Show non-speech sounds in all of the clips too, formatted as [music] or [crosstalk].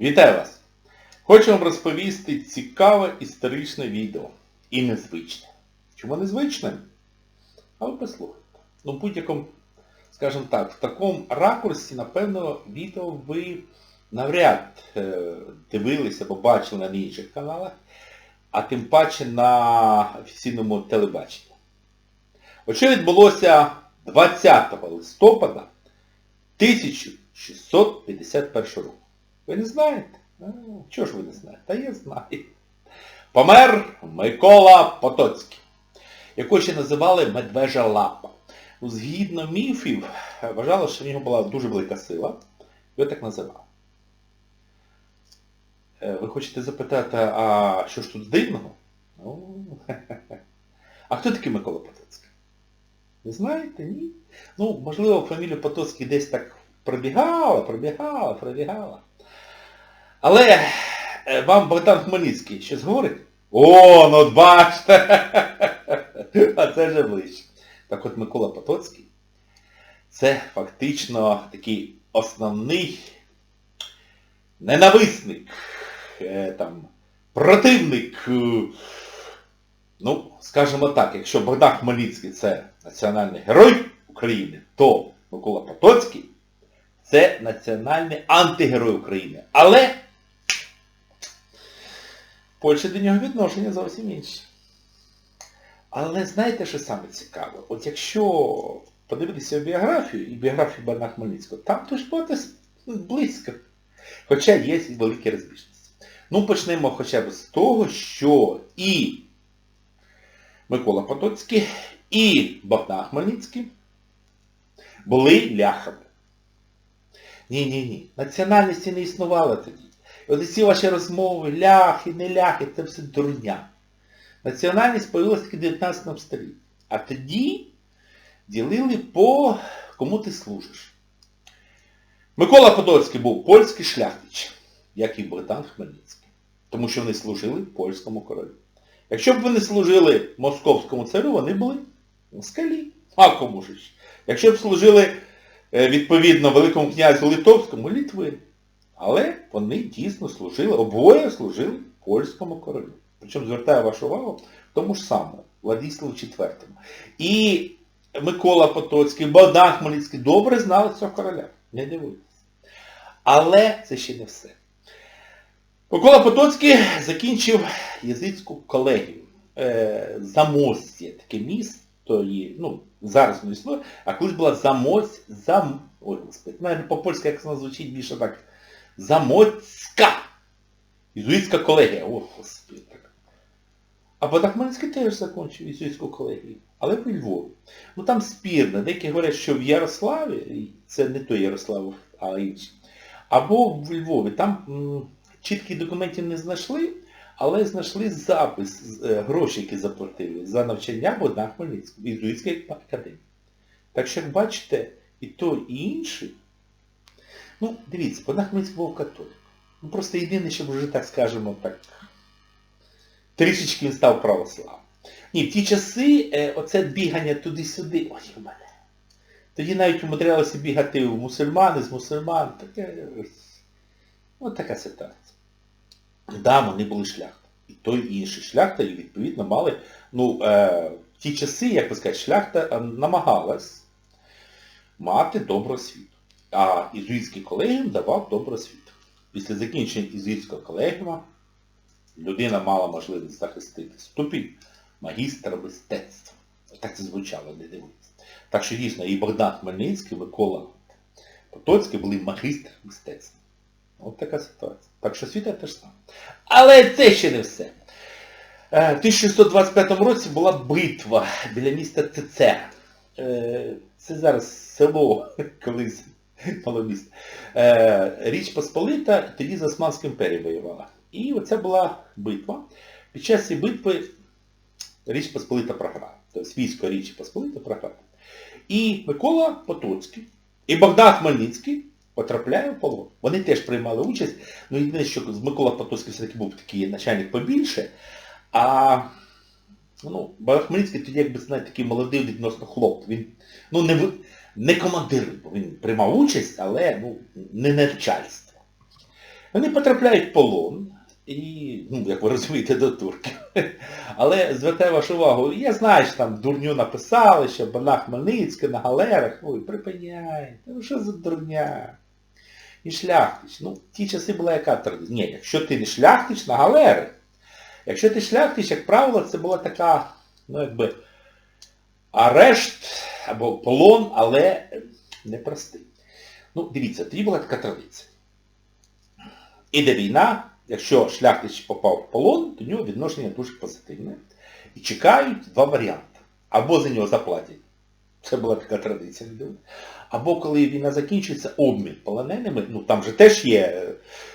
Вітаю вас! Хочу вам розповісти цікаве історичне відео. І незвичне. Чому незвичне? А ви послухайте. Ну, будь-якому, скажімо так, в такому ракурсі, напевно, відео ви навряд е, дивилися або бачили на інших каналах, а тим паче на офіційному телебаченні. Що відбулося 20 листопада 1651 року. Ви не знаєте? Чого ж ви не знаєте? Та я знаю. Помер Микола Потоцький, якого ще називали Медвежа Лапа. Ну, згідно міфів, вважало, що в нього була дуже велика сила. Його так називали. Е, Ви хочете запитати, а що ж тут дивного? Ну, [laughs] а хто такий Микола Потоцький? Ви знаєте, ні? Ну, можливо, фамілія Потоцький десь так пробігала, пробігала, пробігала. Але е, вам Богдан Хмельницький щось говорить? О, ну от бачите! [laughs] А це вже ближче. Так от Микола Потоцький це фактично такий основний ненависник, е, там, противник. е, Ну, скажімо так, якщо Богдан Хмельницький це національний герой України, то Микола Потоцький це національний антигерой України. Але в Польщі до нього відношення зовсім інші. Але знаєте, що саме цікаве? От якщо подивитися біографію і біографію Богдана Хмельницького, там дуже багато с- близько. Хоча є великі розбіжності. Ну, почнемо хоча б з того, що і Микола Потоцький, і Богдан Хмельницький були ляхами. Ні-ні-ні. Національності не існувало тоді. І от ці ваші розмови, ляхи, не ляхи, це все дурня. Національність появилася тільки в 19 столітті. А тоді ділили по кому ти служиш. Микола Подольський був польський шляхтич, як і Богдан Хмельницький. Тому що вони служили польському королю. Якщо б вони служили московському царю, вони були москалі. А кому ж? Якщо б служили е, відповідно Великому князю Литовському, Літви. Але вони дійсно служили, обоє служили польському королю. Причому звертаю вашу увагу тому ж самому, Владиславу IV. І Микола Потоцький, Богдан Хмельницький добре знали цього короля. Не дивуйтесь. Але це ще не все. Микола Потоцький закінчив єзицьку колегію. Е, Замостя, таке місто є, ну, зараз не існує, а колись була Замость, зам... Ой, господи, навіть по-польськи як це звучить більше так. Замоцька. Єзуїтська колегія. О, господи. А Богдан Хмельницький теж закінчив єзуїтську колегію. Але в Львові. Ну там спірно. Деякі говорять, що в Ярославі, це не той Ярослав, а інший. Або в Львові. Там м, чітких документів не знайшли, але знайшли запис, е, гроші, які заплатили за навчання Богдана Хмельницького в Єзуїтській академії. Так що, як бачите, і той, і інший. Ну, дивіться, Богдан Хмельницький був католик. Ну просто єдине, щоб вже так скажемо так, трішечки він став православним. Ні, в ті часи е, оце бігання туди-сюди, ой у мене. Тоді навіть умудрялося бігати в мусульмани, з мусульман. Таке, ось. От така ситуація. Да, вони були шляхта. І той і інший шляхта, і відповідно мали, ну, е, в ті часи, як би сказати, шляхта е, намагалась мати добру освіту. А ізуїтський колегіум давав добру освіту. Після закінчення ізуїтського колегіума людина мала можливість захистити ступінь магістра мистецтва. Так це звучало, не дивитися. Так що дійсно і Богдан Хмельницький, Микола Потоцький були магістр мистецтва. От така ситуація. Так що світа теж саме. Але це ще не все. Е, В 1625 році була битва біля міста Цецер. Е, Це зараз село, [laughs] колись [laughs] мало. Е, Річ Посполита тоді з Османською імперією воювала. І оця була битва. Під час цієї битви Річ Посполита програла. Тобто військо Річ Посполита програла. І Микола Потоцький, і Богдан Хмельницький потрапляє в полон. Вони теж приймали участь. Ну єдине, що Микола Потоцький все-таки був такий начальник побільше, а ну, Богдан Хмельницький тоді, якби знаєте, такий молодий відносно хлоп. Він ну, не, не командир, був, він приймав участь, але ну, не начальство. Вони потрапляють в полон, і, ну, як ви розумієте, до турків. [laughs] Але звертаю вашу увагу, я знаю, що там дурню написали, що Бана Хмельницька на галерах. Ой, припиняйте, ну що за дурня? І шляхтич. Ну, в ті часи була яка традиція? Ні, якщо ти не шляхтич, на галери. Якщо ти шляхтич, як правило, це була така, ну якби, арешт або полон, але непростий. Ну, дивіться, тоді була така традиція. Іде війна, якщо шляхтич попав в полон, в нього відношення дуже позитивне. І чекають два варіанти. Або за нього заплатять. Це була така традиція. Або коли війна закінчується, обмін полоненими, ну там же теж є,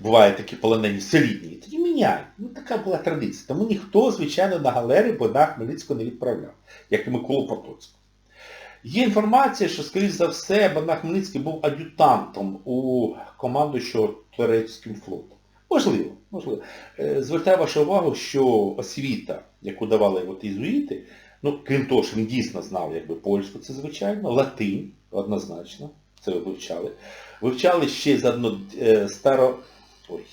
буває такі полонені солідні, тоді міняють. Ну така була традиція. Тому ніхто, звичайно, на галери Богдана Хмельницького не відправляв, як і Миколу Потоцького. Є інформація, що, скоріш за все, Богдан Хмельницький був ад'ютантом у командуючого турецьким флотом. Можливо, можливо. Е, Звертаю вашу увагу, що освіта, яку давали от ізуїти, ну, крім того, що він дійсно знав якби польську, це звичайно, латинь, однозначно, це вивчали. Вивчали ще заодно е, старо... Ой.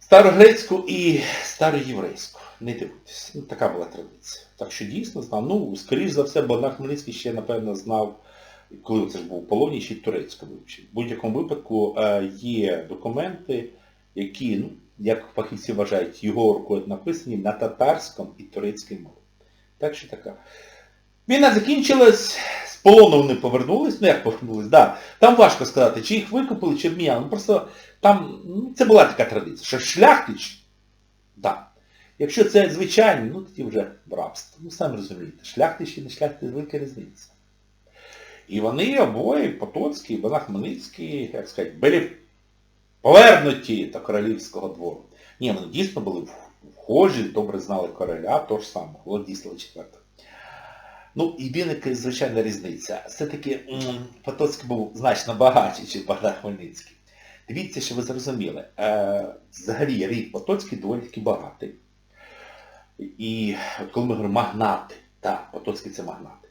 Старогрецьку і староєврейську. Не дивуйтесь. Ну, така була традиція. Так що дійсно знав. Ну, скоріш за все, Богдан Хмельницький ще, напевно, знав, коли це ж був в полоні, ще й турецьку вивчив. В будь-якому випадку е, є документи, які, ну, як фахівці вважають, його рукою написані на татарському і турецькій мові. Так що така. Війна закінчилась, з полону вони повернулись, ну як повернулись, да. Там важко сказати, чи їх викупили, чи обміняли. Ну просто там, ну, це була така традиція, що шляхтич, да. Якщо це звичайно, ну тоді вже рабство. Ну самі розумієте, шляхтич і не шляхтич велика різниця. І вони обоє, Потоцький, Богдан Хмельницький, як сказати, були повернуті до королівського двору. Ні, вони дійсно були вхожі, добре знали короля, того ж самого, Владислава IV. Ну, і виникає звичайна різниця. Все-таки Потоцький був значно багатший, ніж Богдан Хмельницький. Дивіться, що ви зрозуміли. Е, взагалі рід Потоцький доволі таки багатий. І коли ми говоримо магнати, так, Потоцький це магнати.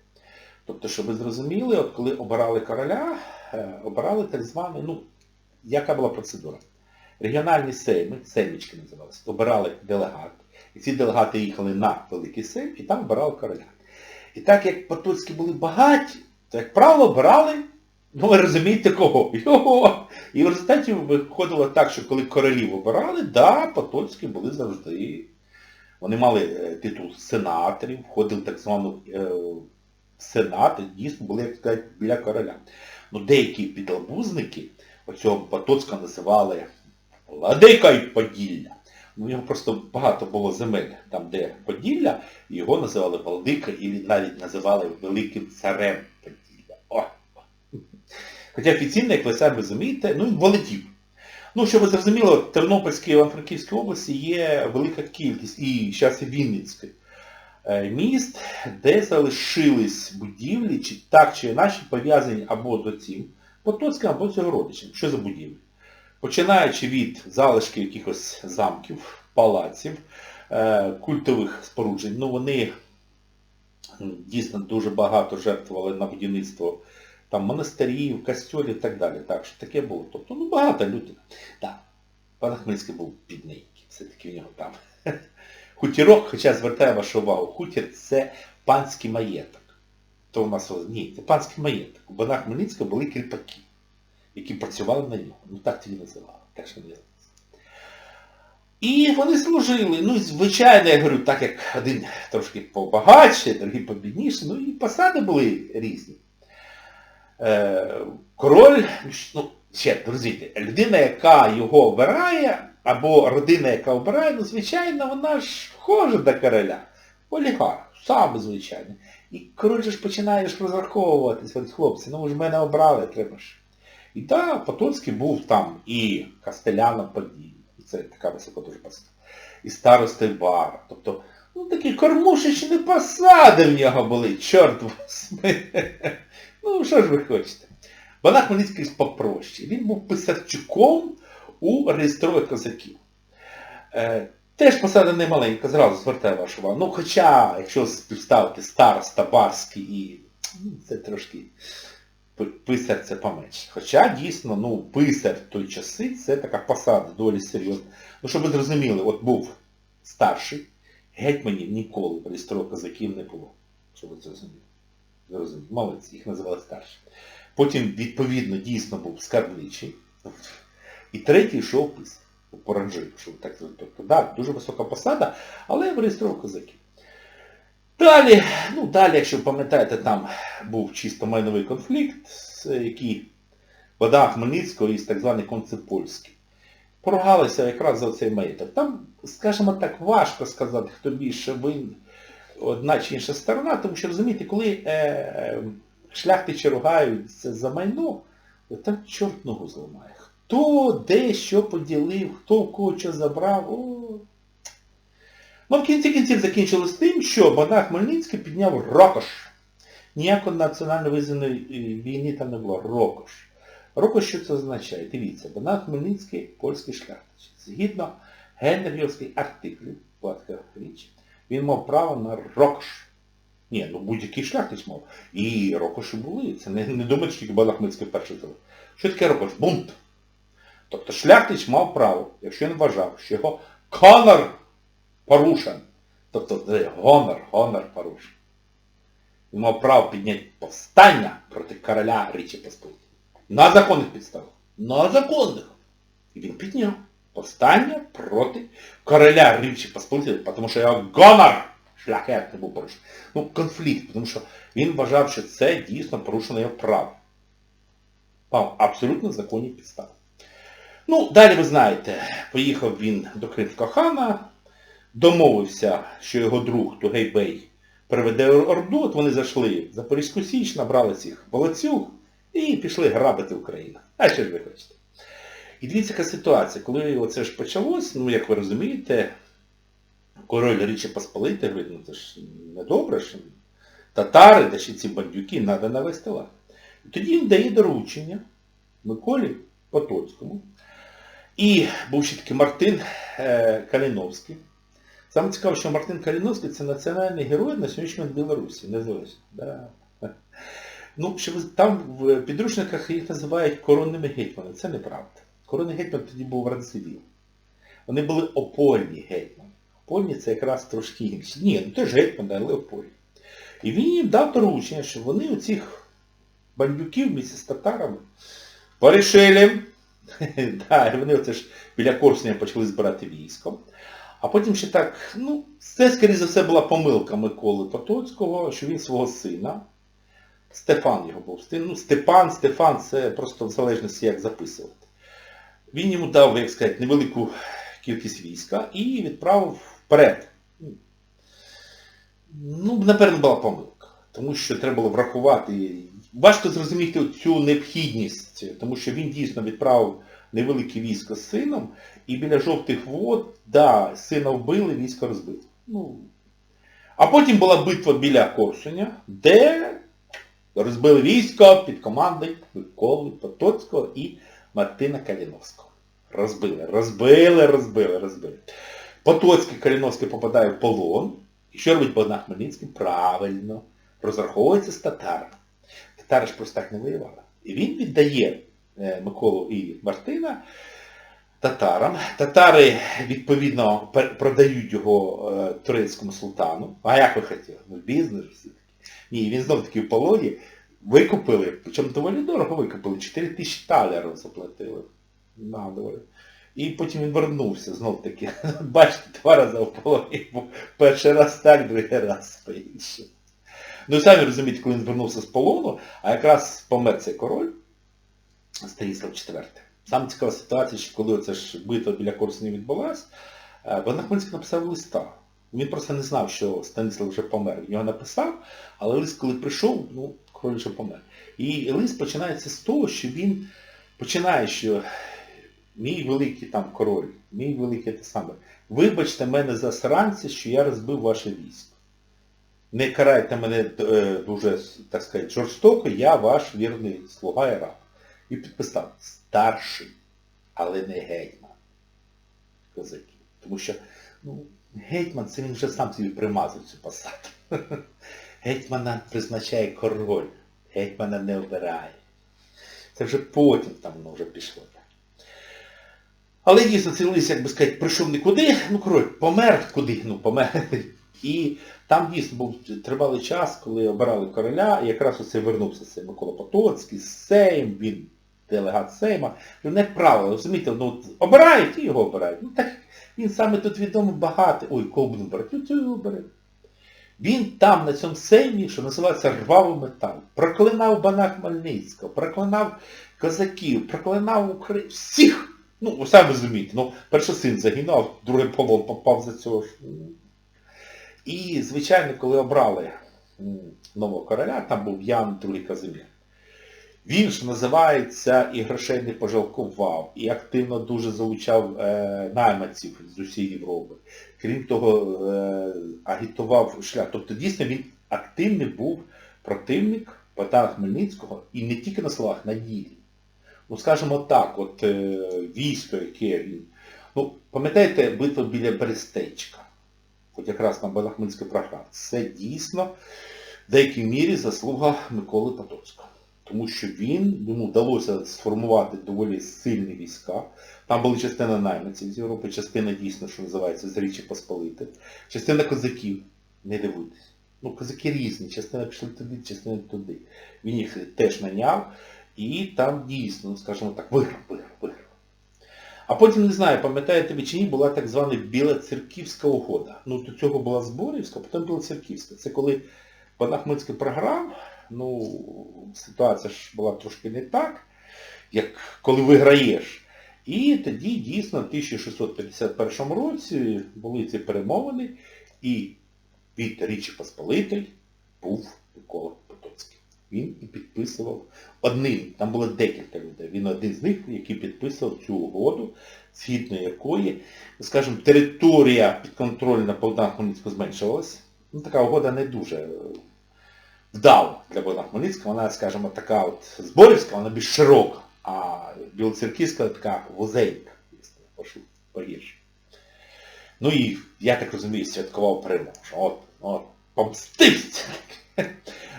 Тобто, щоб ви зрозуміли, от коли обирали короля, е, обирали так званий, ну, яка була процедура? Регіональні сейми, сеймічки називалися, обирали делегат. І ці делегати їхали на Великий Сейм і там обирали короля. І так як Потоцькі були багаті, то, як правило, обирали, ну ви розумієте кого? Його. І в результаті виходило так, що коли королів обирали, да, Потоцькі були завжди. Вони мали е, титул сенаторів, входили так звану е, в сенат, і дійсно були, як сказати, біля короля. Ну деякі підлабузники оцього Потоцька називали Владика й Поділля. У нього просто багато було земель, там де Поділля, і його називали Владика, і навіть називали Великим царем Поділля. О! Хоча офіційно, як ви самі розумієте, ну він володів. Ну, щоб ви зрозуміли, в Тернопільській і Івано-Франківській області є велика кількість, і зараз і Вінницький, е, міст, де залишились будівлі, чи так чи інакше пов'язані або до цим Потоцьким, або цього родичем. Що за будівлі? Починаючи від залишків якихось замків, палаців, е, культових споруджень, ну вони дійсно дуже багато жертвували на будівництво там монастирів, костьолів і так далі. Так, що таке було. Тобто, ну багато людей. Так, пан Хмельницький був бідненький, все-таки в нього там. [laughs] Хутірок, хоча звертаю вашу увагу, хутір це панський маєток. То у нас, ні, це панський маєток. У Богдана Хмельницького були кріпаки, які працювали на нього. Ну так тоді називали. Так що не І вони служили. Ну, звичайно, я говорю, так як один трошки побагатше, другий побідніше, ну і посади були різні. Е, король, ну, ще, друзі, людина, яка його обирає, або родина, яка обирає, ну, звичайно, вона ж схожа до короля. Олігарх, саме звичайно. І король же ж починає ж розраховуватися, хлопці, ну ви ж мене обрали, треба ж. І так, Потоцький був там і Кастеляном Подій, це така висока дуже посада, і старости Бара. Тобто, ну такі кормушечні посади в нього були, чорт возьми. Ну, що ж ви хочете? Богдан Хмельницький попроще. Він був писарчуком у реєстрових козаків. Е, теж посада не маленька, зразу звертаю вашу увагу. Ну, хоча, якщо співставити староста, барський і... Ну, це трошки писар це поменше. Хоча дійсно, ну, писар в той часи це така посада доволі серйозна. Ну, щоб ви зрозуміли, от був старший, гетьманів ніколи при строю козаків не було. Щоб ви зрозуміли. Зрозуміли. Молодці, їх називали старші. Потім, відповідно, дійсно був скарбничий. І третій йшов писар. По ранжиру, так. Тобто, да, дуже висока посада, але в реєстрував козаків. Далі, ну далі, якщо пам'ятаєте, там був чисто майновий конфлікт, який Богдана Хмельницького із так званий Концепольський. Поругалися якраз за цей маєток. Там, скажімо так, важко сказати, хто більше винен, одна чи інша сторона, тому що розумієте, коли е, шляхтичі ругаються за майно, там чорт ногу зламає. Хто де що поділив, хто в кого що забрав. О. Ну, в кінці кінців закінчилось тим, що Богдан Хмельницький підняв Рокош. Ніякої національно визнаної е, війни там не було. Рокош. Рокош що це означає? Дивіться, Богдан Хмельницький польський шляхтич. Згідно Генріївської артиклі, була річ, він мав право на Рокош. Ні, ну будь-який шляхтич мав. І Рокоші були. Це не, не думайте, що тільки Богдан перший зробив. Що таке Рокош? Бунт. Тобто шляхтич мав право, якщо він вважав, що його конор порушен. Тобто е, гонор, гонор порушен. Він мав право підняти повстання проти короля Річі Посполитої. На законних підставах. На законних. І він підняв повстання проти короля Річі Посполитої, тому що його гонор шляхетний був порушений. Ну, конфлікт, тому що він вважав, що це дійсно порушено його право. Мав абсолютно законні підстави. Ну, далі ви знаєте, поїхав він до Кримського хана, домовився, що його друг Тугей Бей приведе Орду, от вони зайшли в Запорізьку Січ, набрали цих волоцюг і пішли грабити Україну. А що ж ви хочете? І дивіться, яка ситуація, коли оце ж почалось, ну як ви розумієте, король Річі Посполити, говорить, ну це ж недобре, що татари, та ще ці бандюки, треба навести лад. Тоді він дає доручення Миколі Потоцькому. І був ще такий Мартин е, Каліновський. Саме цікаво, що Мартин Каліновський це національний герой на сьогоднішній Білорусі, незалежно. Да. Ну, що там в підручниках їх називають коронними гетьманами. Це неправда. Коронний гетьман тоді був Радзивіл. Вони були опольні гетьмани. Опольні це якраз трошки інші. Ні, ну теж гетьмани, але опольні. І він їм дав доручення, що вони оцих бандюків місці з татарами порішили. [laughs] да, і вони оце ж біля Корсуня почали збирати військо. А потім ще так, ну, це, скоріше за все, була помилка Миколи Потоцького, що він свого сина, Стефан його був, ну, Степан, Стефан, це просто в залежності як записувати. Він йому дав, як сказати, невелику кількість війська і відправив вперед. Ну, напевно, була помилка. Тому що треба було врахувати. Важко зрозуміти цю необхідність, тому що він дійсно відправив невелике військо з сином, і біля жовтих вод, да, сина вбили, військо розбито. Ну. А потім була битва біля Корсуня, де розбили військо під командою Миколи Потоцького і Мартина Каліновського. Розбили, розбили, розбили, розбили. Потоцький Каліновський попадає в полон. І що робить Богдан Хмельницький? Правильно. Розраховується з татарами. Татари ж просто так не воювали. І він віддає е, Миколу і Мартина татарам. Татари, відповідно, продають його е, турецькому султану. А як ви хотіли? Ну, бізнес. Ні, він знов таки в полоні. Викупили, причому доволі дорого викупили, 4 тисячі талерів заплатили. На. І потім він вернувся знов таки. [laughs] Бачите, два рази в полоні. Перший раз так, другий раз по-іншому. Ну самі розумієте, коли він звернувся з полону, а якраз помер цей король, Станіслав IV. Саме цікава ситуація, що коли оце ж битва біля Корсуня відбулась, е, Богдан Хмельницький написав листа. Він просто не знав, що Станіслав вже помер. Він його написав, але лист, коли прийшов, ну, вже помер. І лист починається з того, що він починає, що мій великий там король, мій великий те саме, вибачте мене за сранці, що я розбив ваше військо. Не карайте мене е, дуже, так сказати, жорстоко, я ваш вірний слуга і раб. І підписав старший, але не гетьман козаків. Тому що ну, гетьман це він вже сам собі примазав цю посаду. Гетьмана призначає король, гетьмана не обирає. Це вже потім там воно вже пішло. Але дійсно цей лист, як би сказати, прийшов нікуди, ну коротше, помер куди, ну помер. І там дійсно був тривалий час, коли обирали короля, і якраз оце вернувся цей Микола Потоцький, Сейм, він делегат Сейма. І не правило, розумієте, ну обирають і його обирають. Ну так він саме тут відомий багатий. Ой, кого будемо брати? Ну цього оберемо. Він там, на цьому сеймі, що називається рвавий метал, проклинав Бана Хмельницького, проклинав козаків, проклинав Украї... всіх. Ну, самі розумієте, ну, перший син загинув, другий полон попав за цього. І, звичайно, коли обрали нового короля, там був Ян II Казимір. Він ж називається і грошей не пожалкував, і активно дуже залучав е, найманців з усієї Європи. Крім того, е, агітував шлях. Тобто дійсно він активний був противник Петра Хмельницького і не тільки на словах, на ділі. Ну, скажімо так, от е, військо, яке він. Ну, пам'ятаєте, битва біля Берестечка, от якраз на Балахминський програм. Це дійсно в деякій мірі заслуга Миколи Потоцького. Тому що він, йому вдалося сформувати доволі сильні війська. Там були частина найманців з Європи, частина дійсно, що називається, з Річі Посполити, частина козаків, не дивуйтесь. Ну, козаки різні, частина пішли туди, частина туди. Він їх теж наняв, і там дійсно, скажімо так, виграв, виграв, виграв. А потім, не знаю, пам'ятаєте ви чи ні, була так звана Білоцерківська угода. Ну, до цього була Зборівська, потім Білоцерківська. Це коли Панахмицький програв, ну, ситуація ж була трошки не так, як коли виграєш. І тоді дійсно в 1651 році були ці перемовини, і від Річі Посполитої був Микола Потоцький. Він і підписував одним, там було декілька людей, він один з них, який підписував цю угоду, згідно якої, скажімо, територія підконтрольна Богдана Хмельницького зменшувалась. Ну, така угода не дуже вдала для Богдана Хмельницького, вона, скажімо, така от зборівська, вона більш широка, а Білоцерківська така пошу погірше. Ну і, я так розумію, святкував перемогу. що От, от, помстився. [laughs]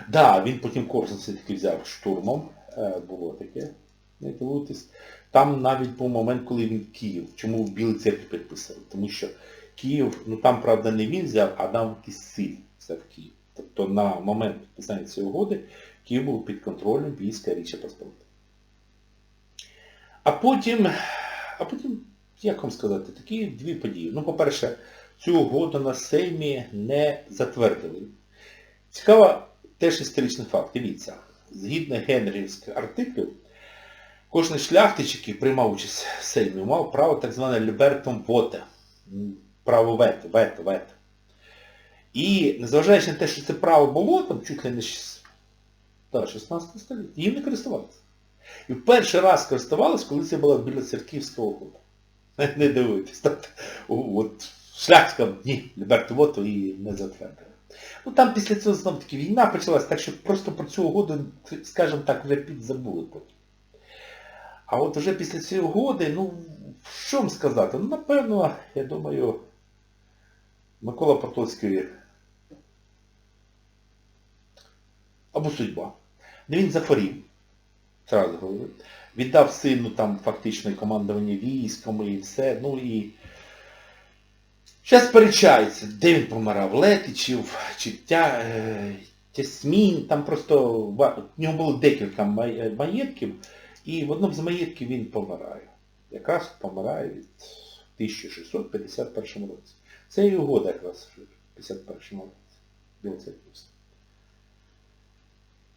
Да, він потім Корсун все-таки взяв штурмом, е, було таке, не дивуйтесь. Там навіть був момент, коли він Київ. Чому в Білій церкві підписали? Тому що Київ, ну там, правда, не він взяв, а дав якийсь син взяв Київ. Тобто на момент підписання цієї угоди Київ був під контролем війська Річі Посполити. А потім, а потім, як вам сказати, такі дві події. Ну, по-перше, цю угоду на Сеймі не затвердили. Цікаво теж історичний факт. Дивіться, згідно генрівських артиклів, кожен шляхтич, який приймав участь в Сеймі, мав право так зване лібертом воте. Право вето, вето, вето. І незважаючи на те, що це право було, там чуть ли не 16 століття, їм не користувалися. І в перший раз користувалися, коли це була Білоцерківська угода. Не дивуйтесь. Тобто, от шлях сказав, ні, Ліберто Вото і не затвердили. Ну там після цього знов таки війна почалась, так що просто про цю угоду, скажімо так, вже підзабули потім. А от вже після цієї угоди, ну, що вам сказати? Ну, напевно, я думаю, Микола Потоцький або судьба. Він захворів. Віддав сину там фактично командування військами і все. Ну і зараз сперечається, де він помирав, Летичів, чи тя, е, Тясмін, там просто в нього було декілька е, маєтків, і в одному з маєтків він помирає. Якраз помирає від 1651 році. Це і угода якраз в 51 році. Білоцерківська.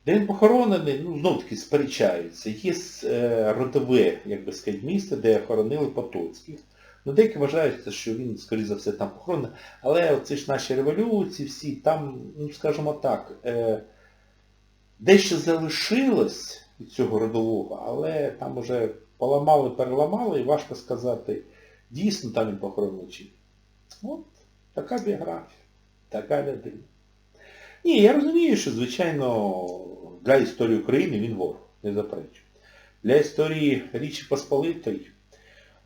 Де він похоронений, ну, знов таки сперечаються. Є е, родове, як би сказати, місце, де хоронили Потоцьких. Ну, деякі вважають, що він, скоріше за все, там похоронений. Але оці ж наші революції всі, там, ну, скажімо так, е, дещо залишилось від цього родового, але там уже поламали, переламали, і важко сказати, дійсно там він похоронений чи. От така біографія, така людина. Ні, я розумію, що, звичайно, для історії України він ворог, не заперечую. Для історії Річі Посполитої,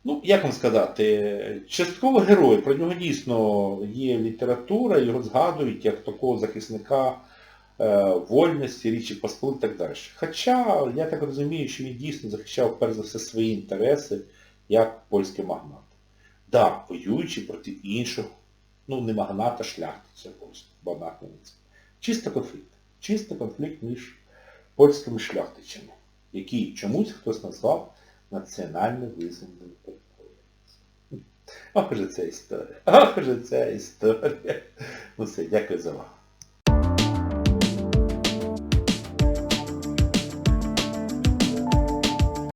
ну, як вам сказати, частково герой, про нього дійсно є література, його згадують як такого захисника е, вольності, Річі Посполит і так далі. Хоча, я так розумію, що він дійсно захищав перш за все свої інтереси як польський магнат. Так, воюючи проти інших, ну не магната, шляхтиця багато не. Чисто конфлікт. Чисто конфлікт між польськими шляхтичами, який чомусь хтось назвав національно визнаним Ах же ця історія. Ах же ця історія. Ну все, дякую за увагу.